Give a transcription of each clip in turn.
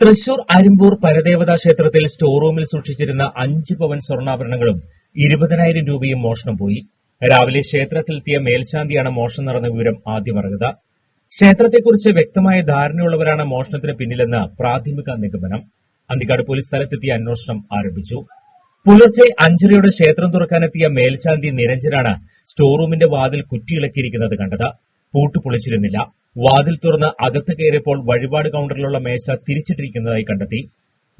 തൃശൂർ അരിമ്പൂർ പരദേവതാ ക്ഷേത്രത്തിൽ സ്റ്റോർ റൂമിൽ സൂക്ഷിച്ചിരുന്ന അഞ്ച് പവൻ സ്വർണാഭരണങ്ങളും ഇരുപതിനായിരം രൂപയും മോഷണം പോയി. രാവിലെ ക്ഷേത്രത്തിലെത്തിയ മേൽശാന്തിയാണ് മോഷണം നടന്ന വിവരം ആദ്യം ക്ഷേത്രത്തെക്കുറിച്ച് വ്യക്തമായ ധാരണയുള്ളവരാണ് മോഷണത്തിന് പിന്നിലെന്ന് പ്രാഥമിക നിഗമനം. അന്തിക്കാട് പോലീസ് സ്ഥലത്തെത്തിയ അന്വേഷണം ആരംഭിച്ചു. പുലർച്ചെ അഞ്ചരയോടെ ക്ഷേത്രം തുറക്കാനെത്തിയ മേൽശാന്തി നിരഞ്ജനാണ് സ്റ്റോർ റൂമിന്റെ വാതിൽ കുറ്റിയിളക്കിയിരിക്കുന്നത് കണ്ടത്. പൂട്ട് പൊളിച്ചിരുന്നില്ല. വാതിൽ തുറന്ന് അകത്ത് കയറിയപ്പോൾ വഴിപാട് കൌണ്ടറിലുള്ള മേശ തിരിച്ചിട്ടിരിക്കുന്നതായി കണ്ടെത്തി.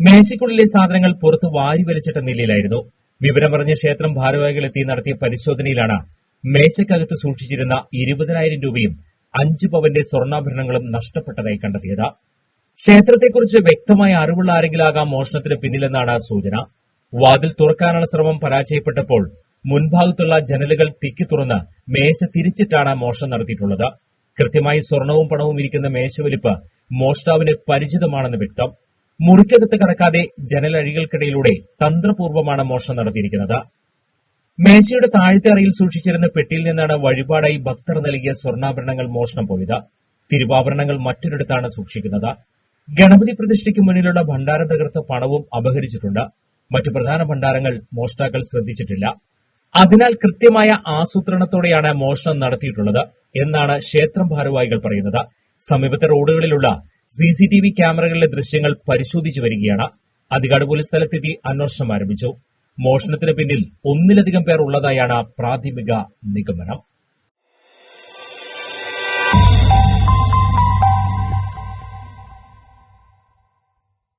മേശയ്ക്കുള്ളിലെ സാധനങ്ങൾ പുറത്ത് വാരി വലിച്ചിട്ട നിലയിലായിരുന്നു. വിവരമറിഞ്ഞ ക്ഷേത്രം ഭാരവാഹികളെത്തി നടത്തിയ പരിശോധനയിലാണ് മേശയ്ക്കകത്ത് സൂക്ഷിച്ചിരുന്ന ഇരുപതിനായിരം രൂപയും അഞ്ച് പവന്റെ സ്വർണാഭരണങ്ങളും നഷ്ടപ്പെട്ടതായി കണ്ടെത്തിയത്. ക്ഷേത്രത്തെക്കുറിച്ച് വ്യക്തമായ അറിവുള്ള ആരെങ്കിലാകാം മോഷണത്തിന് പിന്നിലെന്നാണ് സൂചന. വാതിൽ തുറക്കാനുള്ള ശ്രമം പരാജയപ്പെട്ടപ്പോൾ മുൻഭാഗത്തുള്ള ജനലുകൾ തിക്കി തുറന്ന് മേശ തിരിച്ചിട്ടാണ് മോഷണം നടത്തിയിട്ടുള്ളത്. കൃത്യമായി സ്വർണവും പണവും ഇരിക്കുന്ന മേശവലിപ്പ് മോഷ്ടാവിന് പരിചിതമാണെന്ന് വ്യക്തം. മുറിക്കകത്ത് കടക്കാതെ ജനലഴികൾക്കിടയിലൂടെ തന്ത്രപൂർവമാണ് മോഷണം നടത്തിയിരിക്കുന്നത്. മേശയുടെ താഴത്തെ അറയിൽ സൂക്ഷിച്ചിരുന്ന പെട്ടിയിൽ നിന്നാണ് വഴിപാടായി ഭക്തർ നൽകിയ സ്വർണാഭരണങ്ങൾ മോഷണം പോയത്. തിരുവാഭരണങ്ങൾ മറ്റൊരിടത്താണ് സൂക്ഷിക്കുന്നത്. ഗണപതി പ്രതിഷ്ഠയ്ക്ക് മുന്നിലുള്ള ഭണ്ഡാരം തകർത്ത് പണവും അപഹരിച്ചിട്ടുണ്ട്. മറ്റു പ്രധാന ഭണ്ഡാരങ്ങൾ മോഷ്ടാക്കൾ ശ്രദ്ധിച്ചിട്ടില്ല. അതിനാൽ കൃത്യമായ ആസൂത്രണത്തോടെയാണ് മോഷണം നടത്തിയിട്ടുള്ളത്. എന്നാണ് ക്ഷേത്രം ഭാരവാഹികൾ പറയുന്നത്. സമീപത്തെ റോഡുകളിലുള്ള സി സി ടി വി ക്യാമറകളിലെ ദൃശ്യങ്ങൾ പരിശോധിച്ചു വരികയാണ്. അധികാട് പോലീസ് സ്ഥലത്തെത്തി അന്വേഷണം ആരംഭിച്ചു. മോഷണത്തിന് പിന്നിൽ ഒന്നിലധികം പേർ ഉള്ളതായാണ് പ്രാഥമിക നിഗമനം.